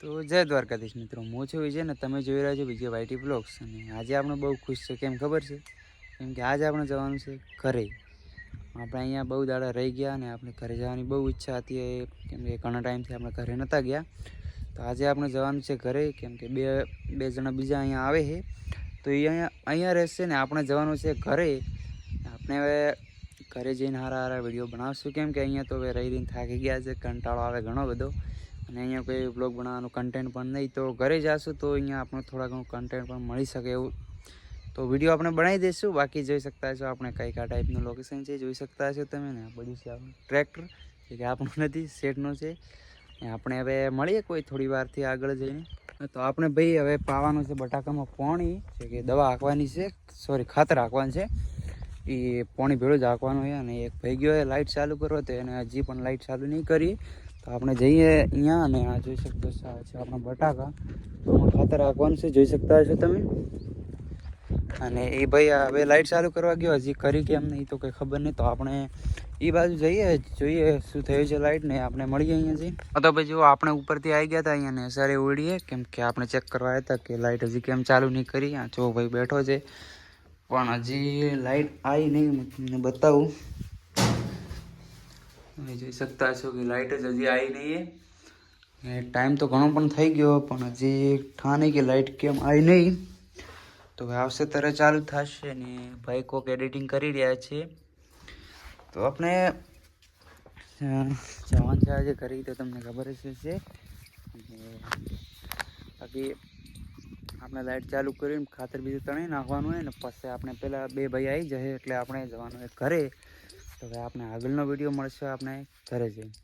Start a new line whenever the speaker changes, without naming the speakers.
તો જય દ્વારકાધીશ મિત્રો. હું છું વિજય ને તમે જોઈ રહ્યા છો વિજય વાયટી બ્લોગ્સ. અને આજે આપણે બહુ ખુશ છે. કેમ ખબર છે? કેમ કે આજે આપણે જવાનું છે ઘરે. આપણે અહીંયા બહુ દાડા રહી ગયા અને આપણે ઘરે જવાની બહુ ઈચ્છા હતી. કેમ કે ઘણા ટાઈમથી આપણે ઘરે નહોતા ગયા. તો આજે આપણે જવાનું છે ઘરે. કેમ કે બે બે જણા બીજા અહીંયા આવે છે. તો એ અહીંયા અહીંયા રહેશે ને આપણે જવાનું છે ઘરે. આપણે હવે ઘરે જઈને હારા હારા વીડિયો બનાવશું. કેમ કે અહીંયા તો હવે રહી રહીને થાકી ગયા છે. કંટાળો આવે ઘણો બધો. અને અહીંયા કોઈ બ્લોગ બનાવવાનું કન્ટેન્ટ પણ નહીં. તો ઘરે જાશું તો અહીંયા આપણે થોડા ઘણું કન્ટેન્ટ પણ મળી શકે એવું. તો વીડિયો આપણે બનાવી દઈશું. બાકી જોઈ શકતા છો આપણે કઈ કયા ટાઈપનું લોકેશન છે, જોઈ શકતા છો તમે ને બધું છે આપણું ટ્રેક્ટર જે કે આપણું નથી સેટનું છે. આપણે હવે મળીએ કોઈ થોડી વારથી આગળ જઈને. તો આપણે ભાઈ હવે પાવાનું છે બટાકામાં પાણી, જે કે દવા હાંકવાની છે. સોરી ખાતર હાંકવાનું છે. એ પાણી ભેળું જ હાંકવાનું છે અને એક ભાઈ ગયો લાઇટ ચાલુ કરો તો એને હજી પણ લાઇટ ચાલુ નહીં કરી. આપણે જઈએ અહીંયા અને આ જોઈ શકતો છો આ છે આપણા બટાકા. ખાતર હાંકવાનું છે, જોઈ શકતા છો તમે. અને એ ભાઈ હવે લાઇટ ચાલુ કરવા ગયો, હજી કરી કેમ નહીં તો કંઈ ખબર નહીં. તો આપણે એ બાજુ જઈએ, જોઈએ શું થયું છે લાઇટ ને આપણે મળીએ અહીંયાથી તો ભાઈ જો આપણે ઉપરથી આવી ગયા હતા અહીંયા ને સારી ઉડીએ કેમ કે આપણે ચેક કરવા હતા કે લાઇટ હજી કેમ ચાલુ નહીં કરી. આ જો ભાઈ બેઠો છે. પણ હજી લાઇટ આવી નહીં બતાવું. તમે જોઈ શકતા છો કે લાઇટ જ હજી આવી નહીં એ ટાઈમ તો ઘણો પણ થઈ ગયો, પણ હજી ઠા નહીં કે લાઇટ કેમ આવી નહીં. તો આવશે ત્યારે ચાલુ થશે ને ભાઈ કોક એડિટિંગ કરી રહ્યા છે. તો આપણે જવાન છે આજે કરી તો તમને ખબર જ હશે. બાકી આપણે લાઇટ ચાલુ કરીને ખાતર બીજું તણી નાખવાનું હોય ને, પછી આપણે પહેલાં બે ભાઈ આવી જશે એટલે આપણે જવાનું હોય ઘરે. તો હવે આપણે આગળનો વીડિયો મળશે આપણે ઘરે જઈને.